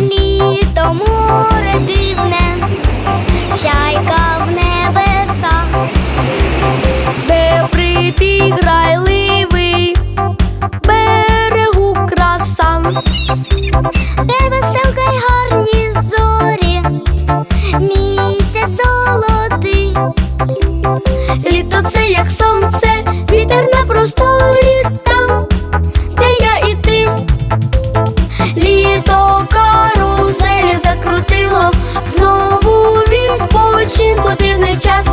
Літо море дивне, чайка в небесах, де прибіг грайливий берегу краса, де веселка й гарні зорі, місяць золотий. літо це як сонце, вітер літа, де я і ти. Літо каруселі закрутило, знову відпочинку дивний час.